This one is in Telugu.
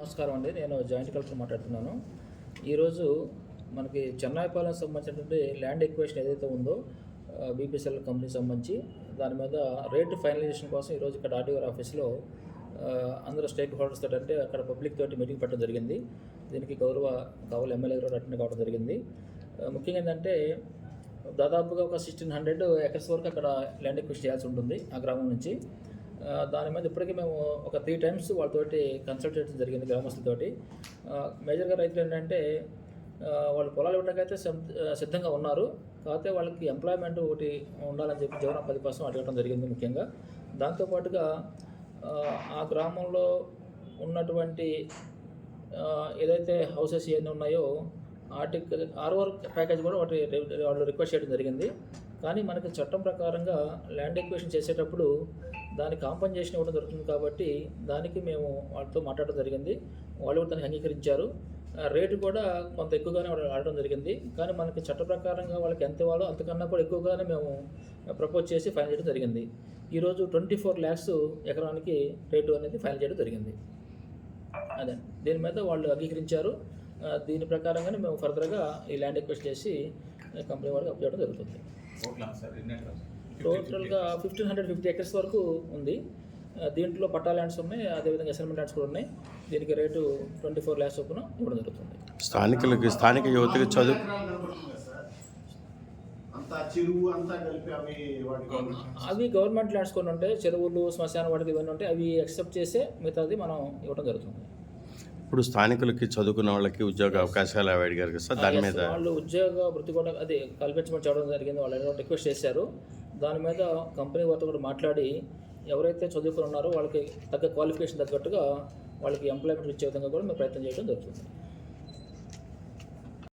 నమస్కారం అండి. నేను జాయింట్ కలెక్టర్ మాట్లాడుతున్నాను. ఈరోజు మనకి చెన్నాయిపాలెం సంబంధించినటువంటి ల్యాండ్ ఎక్వేషన్ ఏదైతే ఉందో బీపీసీఎల్ కంపెనీకి సంబంధించి దాని మీద రేటు ఫైనలైజేషన్ కోసం ఈరోజు ఇక్కడ ఆర్డీఆర్ ఆఫీస్లో అందరూ స్టేక్ హోల్డర్స్ తోటి అంటే అక్కడ పబ్లిక్ తోటి మీటింగ్ పెట్టడం జరిగింది. దీనికి గౌరవ కావాలి ఎమ్మెల్యే గారు అటెండ్ కావడం జరిగింది. ముఖ్యంగా ఏంటంటే దాదాపుగా ఒక సిక్స్టీన్ హండ్రెడ్ ఎకర్స్ వరకు అక్కడ ల్యాండ్ ఎక్విషన్ చేయాల్సి ఉంటుంది ఆ గ్రామం నుంచి. దాని మీద ఇప్పటికీ మేము ఒక త్రీ టైమ్స్ వాళ్ళతోటి కన్సల్ట్ చేయడం జరిగింది గ్రామస్తులతోటి. మేజర్గా రైతులు ఏంటంటే వాళ్ళు పొలాలు ఇవ్వడానికైతే సిద్ధంగా ఉన్నారు. కాకపోతే వాళ్ళకి ఎంప్లాయ్మెంట్ ఒకటి ఉండాలని చెప్పి జీవన పది కోసం అడగడం జరిగింది ముఖ్యంగా. దాంతోపాటుగా ఆ, ఆ గ్రామంలో ఉన్నటువంటి ఏదైతే హౌసెస్ ఇవన్నీ ఉన్నాయో ఆర్టికల్ ఆర్ఓఆర్ ప్యాకేజ్ కూడా ఒకటి వాళ్ళు రిక్వెస్ట్ చేయడం జరిగింది. కానీ మనకి చట్టం ప్రకారంగా ల్యాండ్ ఎక్వేషన్ చేసేటప్పుడు దాని కాంపన్సేషన్ ఇవ్వడం జరుగుతుంది కాబట్టి దానికి మేము వాళ్ళతో మాట్లాడడం జరిగింది. వాళ్ళు కూడా దానికి అంగీకరించారు. రేటు కూడా కొంత ఎక్కువగానే ఆడడం జరిగింది. కానీ మనకి చట్ట ప్రకారంగా వాళ్ళకి ఎంత ఇవ్వాలో అంతకన్నా కూడా ఎక్కువగానే మేము ప్రపోజ్ చేసి ఫైనల్ చేయడం జరిగింది. ఈరోజు ట్వంటీ ఫోర్ ల్యాక్స్ ఎకరానికి రేటు అనేది ఫైనల్ చేయడం జరిగింది. అదే దీని మీద వాళ్ళు అంగీకరించారు. దీని ప్రకారంగానే మేము ఫర్దర్గా ఈ ల్యాండ్ ఎక్వెస్ట్ చేసి కంపెనీ వాళ్ళకి అప్ చేయడం జరుగుతుంది. టోటల్గా ఫిఫ్టీన్ హండ్రెడ్ ఫిఫ్టీ ఎకర్స్ వరకు ఉంది. దీంట్లో పట్టా ల్యాండ్స్ ఉన్నాయి అదేవిధంగా అసైన్మెంట్ ల్యాండ్స్ కూడా ఉన్నాయి. దీనికి రేటు ట్వంటీ ఫోర్ ల్యాక్స్ చొప్పున ఇవ్వడం జరుగుతుంది. స్థానికులకి స్థానిక యువతకి చదువు అంతా చెరువు అంతా కలిపి అవి గవర్నమెంట్ ల్యాండ్స్ కొన్ని ఉంటాయి చెరువులు శ్మశాన వాటికి ఇవన్నీ ఉంటాయి అవి యాక్సెప్ట్ చేసే మిగతాది మనం ఇవ్వడం జరుగుతుంది. ఇప్పుడు స్థానికులకి చదువుకున్న వాళ్ళకి ఉద్యోగ అవకాశాలు అవి అడిగారు కదా సార్ దాని మీద? వాళ్ళు ఉద్యోగ వృత్తి కూడా అది కల్పించమని చెప్పడం జరిగింది. వాళ్ళు రిక్వెస్ట్ చేశారు. దాని మీద కంపెనీ వారితో కూడా మాట్లాడి ఎవరైతే చదువుకుని ఉన్నారో వాళ్ళకి తగ్గ క్వాలిఫికేషన్ తగ్గట్టుగా వాళ్ళకి ఎంప్లాయ్మెంట్ ఇచ్చే విధంగా కూడా మేము ప్రయత్నం చేయడం జరుగుతుంది.